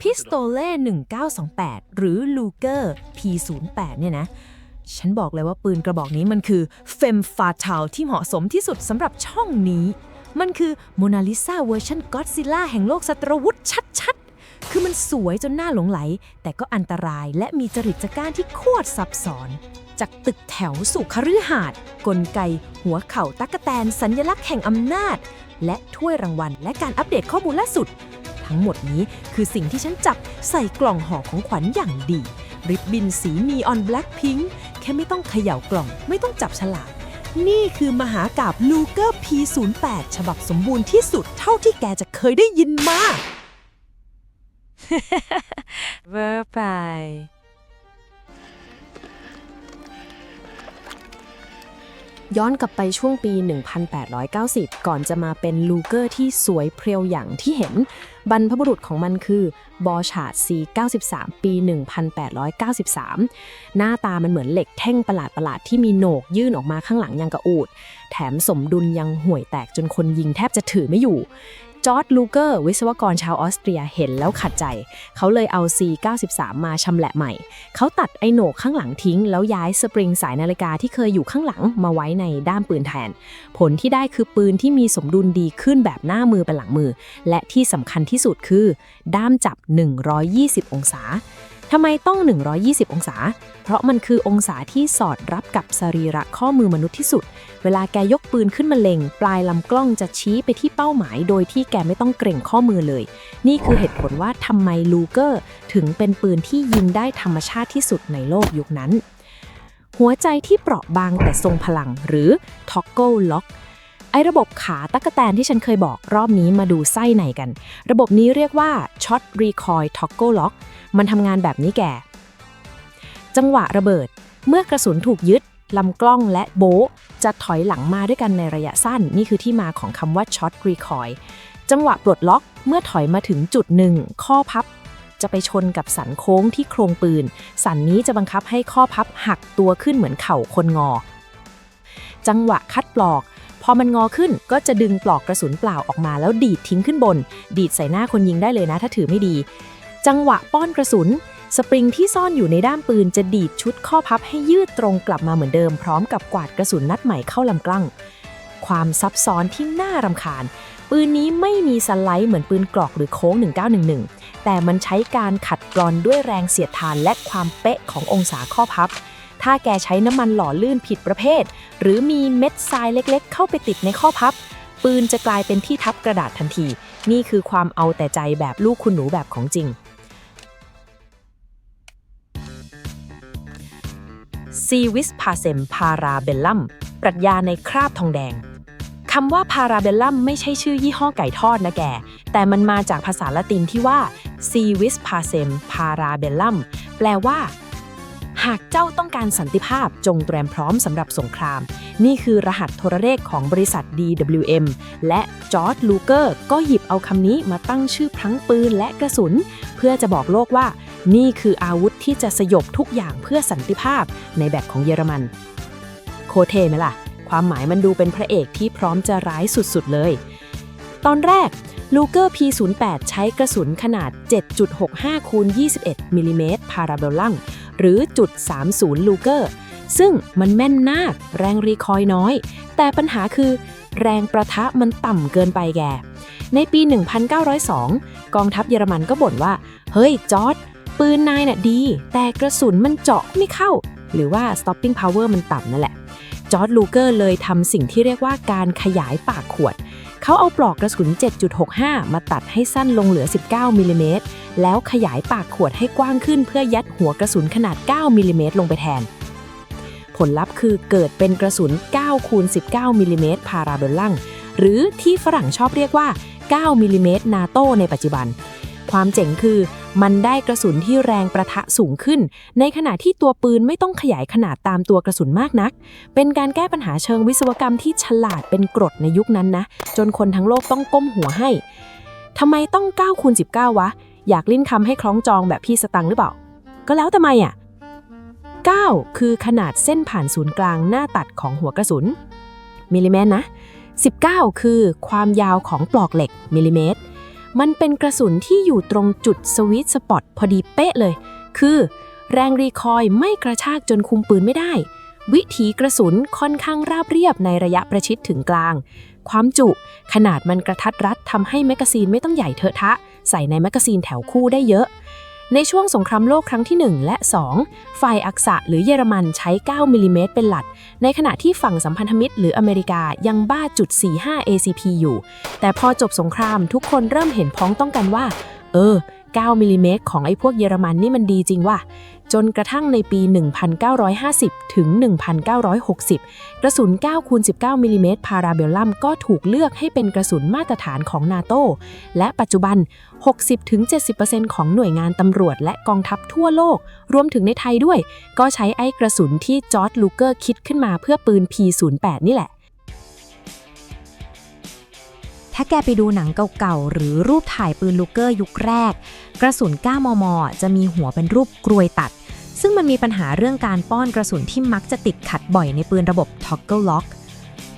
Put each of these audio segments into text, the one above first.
พิสโตเล่1928 หรือลูเกอร์ P08 เนี่ยนะ ฉันบอกเลยว่าปืนกระบอกนี้มันคือเฟมฟาท l ที่เหมาะสมที่สุดสำหรับช่องนี้ มันคือโมนาลิซาเวอร์ชันก็อดซิลล่าแห่งโลกสตรวุธชัดๆ คือมันสวยจนน่าหลงไหล แต่ก็อันตรายและมีจริตจักร้านที่โคตรซับซ้อน จากตึกแถวสู่คฤหาสน์กลไก หัวเข่าตักกะแตนสัญลักษณ์แห่งอำนาจ และถ้วยรางวัลและการอัปเดตข้อมูลล่าสุด ทั้งหมดนี้คือสิ่งที่ฉันจับใส่กล่องห่อของขวัญอย่างดี ริบบินสีนีออนแบล็คพิงค์แค่ไม่ต้องเขย่ากล่องไม่ต้องจับฉลากนี่คือมหากาบลูเกอร์ P08 ฉบับสมบูรณ์ที่สุดเท่าที่แกจะเคยได้ยินมา ย้อนกลับไปช่วงปี 1890 ก่อนจะมาเป็นลูเกอร์ที่สวยเพรียวอย่างที่เห็น บรรพบุรุษของมันคือบอชาร์ด C93 ปี 1893 หน้าตามันเหมือนเหล็กแท่งประหลาดๆ ที่มีโหนกยื่นออกมาข้างหลังยังกระอูด แถมสมดุลยังห่วยแตกจนคนยิงแทบจะถือไม่อยู่ จอร์ดลูเกอร์วิศวกรชาวออสเตรียเห็นแล้วขัดใจ เขาเลยเอา C93 มาชำแหละใหม่ เขาตัดไอโหนกข้างหลังทิ้ง แล้วย้ายสปริงสายนาฬิกาที่เคยอยู่ข้างหลังมาไว้ในด้ามปืนแทน ผลที่ได้คือปืนที่มีสมดุลดีขึ้นแบบหน้ามือเป็นหลังมือ และที่สำคัญที่สุดคือ ด้ามจับ 120 องศา ทำไมต้อง 120 องศา เพราะมันคือองศาที่สอดรับกับสรีระข้อมือมนุษย์ที่สุด เวลาแกยกปืนขึ้นมาเล็ง ปลายลำกล้องจะชี้ไปที่เป้าหมาย โดยที่แกไม่ต้องเกรงข้อมือเลย นี่คือเหตุผลว่าทำไมลูเกอร์ถึงเป็นปืนที่ยิงได้ธรรมชาติที่สุดในโลกยุคนั้น หัวใจที่เปราะบางแต่ทรงพลังหรือ toggle lock อระบบขาตั๊กแตนที่ฉันเคยบอกรอบนี้มาดูไส้ในกัน ระบบนี้เรียกว่า shot recoil toggle lock มันทำงานแบบนี้แก่ จังหวะระเบิด เมื่อกระสุนถูกยึดลำกล้องและโบจะถอยหลังมาด้วยกันในระยะสั้น นี่คือที่มาของคำว่า shot recoil จังหวะปลดล็อกเมื่อถอยมาถึงจุดหนึ่งข้อพับจะไปชนกับสันโค้งที่โครงปืน สันนี้จะบังคับให้ข้อพับหักตัวขึ้นเหมือนเข่าคนงอ จังหวะคัดปลอก พอมันงอขึ้นก็จะดึงปลอกกระสุนเปล่าออกมาแล้วดีดทิ้งขึ้นบน ดีดใส่หน้าคนยิงได้เลยนะ ถ้าถือไม่ดี จังหวะป้อนกระสุน สปริงที่ซ่อนอยู่ในด้ามปืนจะดีดชุดข้อพับให้ยืดตรงกลับมาเหมือนเดิมพร้อมกับกวาดกระสุนนัดใหม่เข้าลำกล้อง ความซับซ้อนที่น่ารำคาญ ปืนนี้ไม่มีสไลด์เหมือนปืนกรอกหรือโค้ง 1911 แต่มันใช้การขัดกรอนด้วยแรงเสียดทานและความเป๊ะขององศาข้อพับ ถ้าแกใช้น้ำมันหล่อลื่นผิดประเภท หรือมีเม็ดทรายเล็กๆ เข้าไปติดในข้อพับ ปืนจะกลายเป็นที่ทับกระดาษทันที นี่คือความเอาแต่ใจแบบลูกคุณหนูแบบของจริง ซีวิสพาเซมพาราเบลลัม ปรัชญาในคราบทองแดงคำว่าพาราเบลลัมไม่ใช่ชื่อยี่ห้อไก่ทอดนะแก แต่มันมาจากภาษาละตินที่ว่าซีวิสพาเซมพาราเบลลัม แปลว่า หากเจ้าต้องการสันติภาพจงเตรียมพร้อมสำหรับสงคราม นี่คือรหัสโทรเลขของบริษัท DWM และจอร์ดลูเกอร์ก็หยิบเอาคำนี้มาตั้งชื่อพลังปืนและกระสุน เพื่อจะบอกโลกว่า นี่คืออาวุธที่จะสยบทุกอย่างเพื่อสันติภาพในแบบของเยอรมัน โคเทไหมล่ะ ความหมายมันดูเป็นพระเอกที่พร้อมจะร้ายสุดๆเลย ตอนแรกลูเกอร์ P08 ใช้กระสุนขนาด 7.65คูณ21มิลลิเมตรพาราเบลลัม หรือจุด 30 ลูเกอร์ ซึ่งมันแม่นมากแรงรีคอยน้อย แต่ปัญหาคือ แรงประทะมันต่ำเกินไปแก ในปี 1902 กองทัพเยอรมันก็บ่นว่า เฮ้ย จอร์ดปืนนายน่ะดี แต่กระสุนมันเจาะไม่เข้า หรือว่า stopping power มันต่ำนั่นแหละจอร์ดลูเกอร์เลยทำสิ่งที่เรียกว่าการขยายปากขวด เขาเอาปลอกกระสุน 7.65 มาตัดให้สั้นลงเหลือ 19มิลลิเมตรแล้วขยายปากขวดให้กว้างขึ้นเพื่อยัดหัวกระสุนขนาด 9มิลลิเมตรลงไปแทน ผลลัพธ์คือเกิดเป็นกระสุน 9 คูณ 19มิลลิเมตรพาราเบลลังหรือที่ฝรั่งชอบเรียกว่า 9มิลลิเมตรนาโตในปัจจุบัน ความเจ๋งคือ มันได้กระสุนที่แรงประทะสูงขึ้น ในขณะที่ตัวปืนไม่ต้องขยายขนาดตามตัวกระสุนมากนัก เป็นการแก้ปัญหาเชิงวิศวกรรมที่ฉลาดเป็นกรดในยุคนั้นนะ จนคนทั้งโลกต้องก้มหัวให้ทำไมต้อง9คูณ19 วะ อยากลิ้นคำให้คล้องจองแบบพี่สตังหรือเปล่า ก็แล้วทำไมอะ 9 คือขนาดเส้นผ่านศูนย์กลางหน้าตัดของหัวกระสุน มิลลิเมตรนะ 19 คือความยาวของปลอกเหล็กมิลลิเมตร มันเป็นกระสุนที่อยู่ตรงจุดสวิตสปอตพอดีเป๊ะเลย คือ แรงรีคอยไม่กระชากจนคุมปืนไม่ได้ วิถีกระสุนค่อนข้างราบเรียบในระยะประชิดถึงกลาง ความจุขนาดมันกระทัดรัดทำให้แมกกาซีนไม่ต้องใหญ่เถอะทะ ใส่ในแมกกาซีนแถวคู่ได้เยอะ ในช่วงสงครามโลกครั้งที่ 1 และ 2 ฝ่ายอักษะหรือเยอรมันใช้ 9 มิลลิเมตรเป็นหลัก ในขณะที่ฝั่งสัมพันธมิตรหรืออเมริกายังบ้าจุด 45 ACP อยู่ แต่พอจบสงครามทุกคนเริ่มเห็นพ้องต้องกันว่า เออ 9 มิลลิเมตรของไอ้พวกเยอรมันนี่มันดีจริงว่ะ จนกระทั่งในปี 1950 ถึง 1960 กระสุน9คูณ19มิลลิเมตรพาราเบลลัมก็ถูกเลือกให้เป็นกระสุนมาตรฐานของนาโตและปัจจุบัน 60-70%ของหน่วยงานตำรวจและกองทัพทั่วโลก รวมถึงในไทยด้วย ก็ใช้ไอ้กระสุนที่จอร์ดลูเกอร์คิดขึ้นมาเพื่อปืน P08 นี่แหละ ถ้าแกไปดูหนังเก่าๆ หรือรูปถ่ายปืนลูกเกอร์ยุคแรก กระสุน 9 มม จะมีหัวเป็นรูปกรวยตัด ซึ่งมันมีปัญหาเรื่องการป้อนกระสุนที่มักจะติดขัดบ่อยในปืนระบบ toggle lock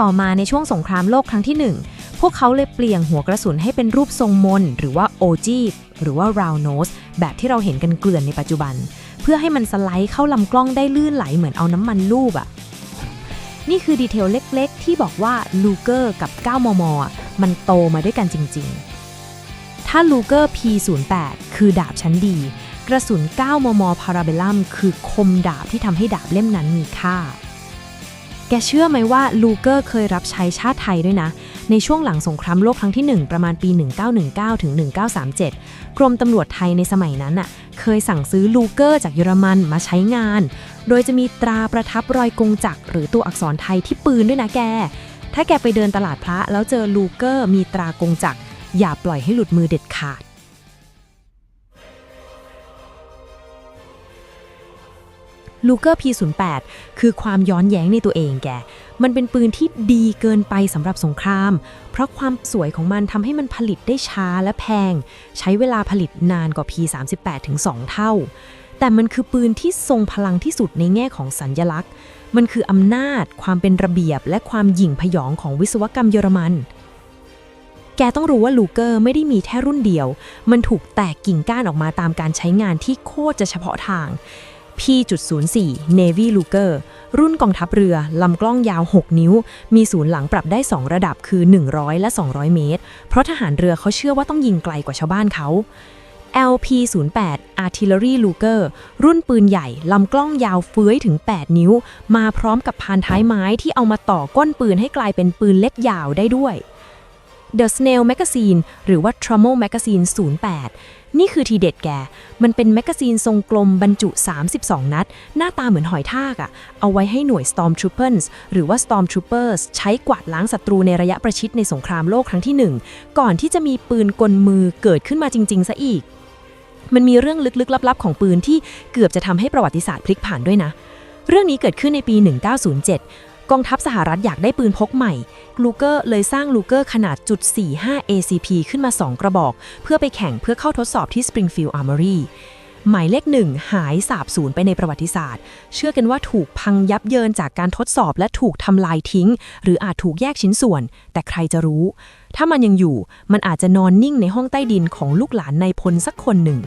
ต่อมาในช่วงสงครามโลกครั้งที่ 1 พวกเขาเลยเปลี่ยนหัวกระสุนให้เป็นรูปทรงมน หรือว่า OG หรือว่า round nose แบบที่เราเห็นกันเกลื่อนในปัจจุบัน เพื่อให้มันสไลด์เข้าลำกล้องได้ลื่นไหลเหมือนเอาน้ำมันลูบอะนี่คือดีเทลเล็กๆ ที่บอกว่าลูเกอร์กับ 9 มม มันโตมาด้วยกันจริงๆ ถ้าลูเกอร์ P08 คือดาบชั้นดี กระสุน 9 มม พาราเบลัม คือคมดาบที่ทำให้ดาบเล่มนั้นมีค่า แกเชื่อไหมว่าลูเกอร์เคยรับใช้ชาติไทยด้วยนะ ในช่วงหลังสงครามโลกครั้งที่ 1 ประมาณปี 1919ถึง1937 กรมตำรวจไทยในสมัยนั้นน่ะ เคยสั่งซื้อลูเกอร์จากเยอรมันมาใช้งาน โดยจะมีตราประทับรอยกงจักรหรือตัวอักษรไทยที่ปืนด้วยนะแก ถ้าแกไปเดินตลาดพระแล้วเจอลูเกอร์มีตรากงจักรอย่าปล่อยให้หลุดมือเด็ดขาด ลูเกอร์ P08 คือความย้อนแย้งในตัวเองแก มันเป็นปืนที่ดีเกินไปสำหรับสงคราม เพราะความสวยของมันทำให้มันผลิตได้ช้าและแพง ใช้เวลาผลิตนานกว่า P38 ถึง 2 เท่า แต่มันคือปืนที่ทรงพลังที่สุดในแง่ของสัญญลักษณ์ มันคืออำนาจ ความเป็นระเบียบ และความหยิ่งพยองของวิศวกรรมเยอรมัน แกต้องรู้ว่าลูเกอร์ไม่ได้มีแค่รุ่นเดียว มันถูกแตกกิ่งก้านออกมาตามการใช้งานที่โคตรจะเฉพาะทาง P.04 Navy Luger รุ่นกองทัพเรือ ลำกล้องยาว 6 นิ้ว มีศูนย์หลังปรับได้ 2 ระดับคือ 100 และ 200 เมตร เพราะทหารเรือเขาเชื่อว่าต้องยิงไกลกว่าชาวบ้านเขา LP08 Artillery Luger รุ่นปืนใหญ่ลำกล้องยาวเฟื้อยถึง 8 นิ้ว มาพร้อมกับพานท้ายไม้ที่เอามาต่อก้นปืนให้กลายเป็นปืนเล็กยาวได้ด้วย The Snail Magazine หรือว่า Trommel Magazine 08 นี่คือทีเด็ดแก มันเป็นแมกกาซีนทรงกลมบรรจุ 32 นัด หน้าตาเหมือนหอยทากอะเอาไว้ให้หน่วย Stormtroopers หรือว่า Stormtroopers ใช้กวาดล้างศัตรูในระยะประชิดในสงครามโลกครั้งที่ 1 ก่อนที่จะมีปืนกลมือเกิดขึ้นมาจริง ๆ ซะอีก มันมีเรื่องลึกๆลับๆ ของปืนที่เกือบจะทำให้ประวัติศาสตร์พลิกผ่านด้วยนะ เรื่องนี้เกิดขึ้นในปี 1907 กองทัพสหรัฐอยากได้ปืนพกใหม่ ลูเกอร์เลยสร้างลูเกอร์ขนาดจุด45 ACP ขึ้นมา 2 กระบอก เพื่อไปแข่งเพื่อเข้าทดสอบที่ Springfield Armory หมายเลขหนึ่งหายสาบสูญไปในประวัติศาสตร์ เชื่อกันว่าถูกพังยับเยินจากการทดสอบและถูกทำลายทิ้ง หรืออาจถูกแยกชิ้นส่วน แต่ใครจะรู้ ถ้ามันยังอยู่ มันอาจจะนอนนิ่งในห้องใต้ดินของลูกหลานในายพลสักคนหนึ่ง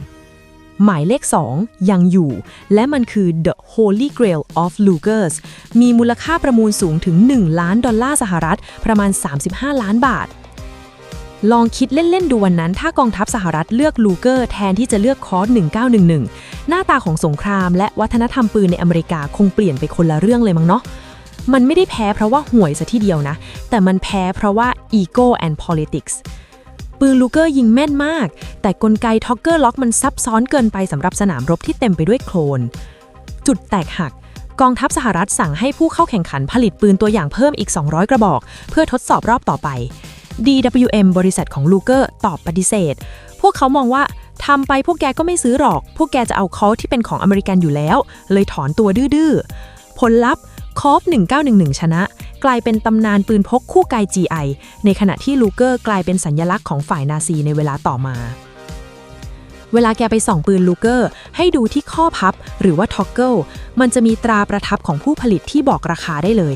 หมายเลข 2 ยังอยู่ และมันคือ The Holy Grail of Lugers มีมูลค่าประมูลสูงถึง 1 ล้านดอลลาร์สหรัฐ ประมาณ 35 ล้านบาท ลองคิดเล่น ๆ ดูวันนั้น ถ้ากองทัพสหรัฐเลือกลูเกอร์แทนที่จะเลือกคอร์ส1911 หน้าตาของสงคราม และวัฒนธรรมปืนในอเมริกาคงเปลี่ยนไปคนละเรื่องเลยมั้งเนาะมันไม่ได้แพ้เพราะว่าห่วยซะทีเดียวนะ แต่มันแพ้เพราะว่า ego and politics ปืนลูเกอร์ยิงแม่นมาก แต่กลไกท็อกเกอร์ล็อกมันซับซ้อนเกินไปสำหรับสนามรบที่เต็มไปด้วยโคลน จุดแตกหัก กองทัพสหรัฐสั่งให้ผู้เข้าแข่งขันผลิตปืนตัวอย่างเพิ่มอีก 200 กระบอก เพื่อทดสอบรอบต่อไป DWM บริษัทของลูเกอร์ตอบปฏิเสธ พวกเขามองว่าทำไปพวกแกก็ไม่ซื้อหรอก พวกแกจะเอาคอลที่เป็นของอเมริกันอยู่แล้ว เลยถอนตัวดื้อๆ ผลลัพธ์คอฟ1911 ชนะ กลายเป็นตำนานปืนพกคู่กาย GI ในขณะที่ลูเกอร์กลายเป็นสัญญลักษณ์ของฝ่ายนาซีในเวลาต่อมา เวลาแกไปส่องปืนลูเกอร์ ให้ดูที่ข้อพับหรือว่าท็อกเกิล มันจะมีตราประทับของผู้ผลิตที่บอกราคาได้เลย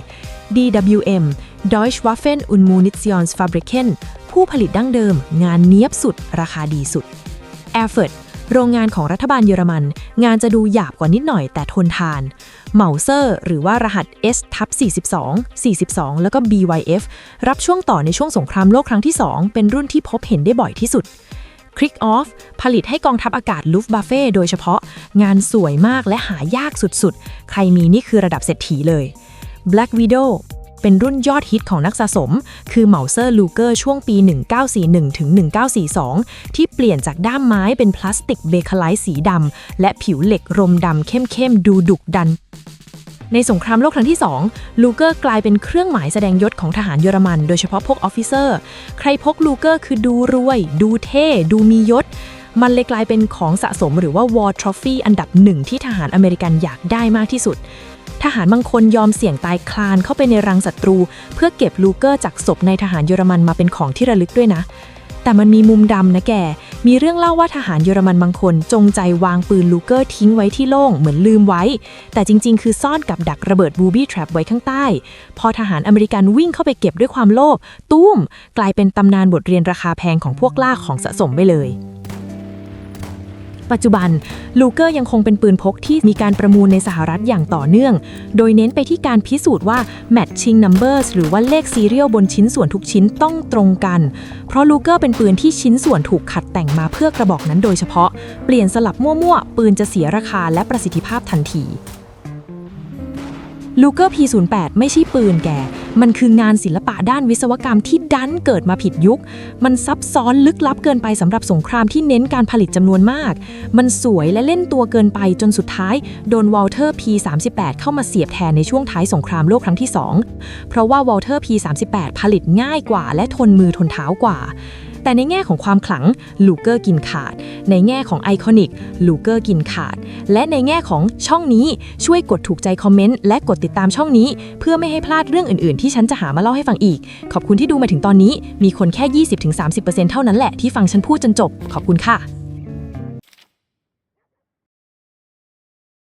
DWM Deutsche Waffen und Munitionsfabriken ผู้ผลิตดั้งเดิม งานเนี้ยบสุด ราคาดีสุด a i r f o r d โรงงานของรัฐบาลเยอรมัน งานจะดูหยาบกว่านิดหน่อยแต่ทนทานเหมาเซอร์ หรือว่ารหัส S ทับ42 42 แล้วก็ BYF รับช่วงต่อในช่วงสงครามโลกครั้งที่ 2 เป็นรุ่นที่พบเห็นได้บ่อยที่สุด Crick Off ผลิตให้กองทัพอากาศลูฟบาเฟ่โดยเฉพาะ งานสวยมากและหายากสุดๆ ใครมีนี่คือระดับเศรษฐีเลย Black Widow เป็นรุ่นยอดฮิตของนักสะสม คือเหมาเซอร์ลูเกอร์ช่วงปี 1941 ถึง 1942 ที่เปลี่ยนจากด้ามไม้เป็นพลาสติกเบคไลท์สีดำ และผิวเหล็กรมดำเข้มๆ ดูดุดัน ในสงครามโลกครั้งที่ 2 ลูเกอร์กลายเป็นเครื่องหมายแสดงยศของทหารเยอรมัน โดยเฉพาะพวกออฟฟิเซอร์ ใครพกลูเกอร์คือดูรวย ดูเท่ ดูมียศ มันเลยกลายเป็นของสะสมหรือว่า War Trophy อันดับหนึ่งที่ทหารอเมริกันอยากได้มากที่สุด ทหารบางคนยอมเสี่ยงตายคลานเข้าไปในรังศัตรู เพื่อเก็บลูเกอร์จากศพในทหารเยอรมันมาเป็นของที่ระลึกด้วยนะ แต่มันมีมุมดำนะแก มีเรื่องเล่าว่าทหารเยอรมันบางคนจงใจวางปืนลูเกอร์ทิ้งไว้ที่โล่งเหมือนลืมไว้ แต่จริง ๆ คือซ่อนกับดักระเบิดบูบี้แทรปไว้ข้างใต้ พอทหารอเมริกันวิ่งเข้าไปเก็บด้วยความโลภ ตุ้ม กลายเป็นตำนานบทเรียนราคาแพงของพวกล่าของสะสมไปเลย ปัจจุบันลูเกอร์ยังคงเป็นปืนพกที่มีการประมูลในสหรัฐอย่างต่อเนื่อง โดยเน้นไปที่การพิสูจน์ว่า matching numbers หรือว่าเลขซีเรียลบนชิ้นส่วนทุกชิ้นต้องตรงกัน เพราะลูเกอร์เป็นปืนที่ชิ้นส่วนถูกขัดแต่งมาเพื่อกระบอกนั้นโดยเฉพาะ เปลี่ยนสลับมั่วๆ ปืนจะเสียราคาและประสิทธิภาพทันทีลูเกอร์ P08 ไม่ใช่ปืนแก มันคืองานศิลปะด้านวิศวกรรมที่ดันเกิดมาผิดยุค มันซับซ้อนลึกลับเกินไปสำหรับสงครามที่เน้นการผลิตจำนวนมาก มันสวยและเล่นตัวเกินไปจนสุดท้ายโดนวอลเทอร์ P38 เข้ามาเสียบแทนในช่วงท้ายสงครามโลกครั้งที่ 2 เพราะว่าวอลเทอร์ P38 ผลิตง่ายกว่า และทนมือทนเท้ากว่า แต่ในแง่ของความขลังลูเกอร์กินขาด ในแง่ของไอคอนิกลูเกอร์กินขาด และในแง่ของช่องนี้ช่วยกดถูกใจคอมเมนต์และกดติดตามช่องนี้ เพื่อไม่ให้พลาดเรื่องอื่นๆ ที่ฉันจะหามาเล่าให้ฟังอีก ขอบคุณที่ดูมาถึงตอนนี้ มีคนแค่ 20-30%เท่านั้นแหละที่ฟังฉันพูดจนจบ ขอบคุณค่ะ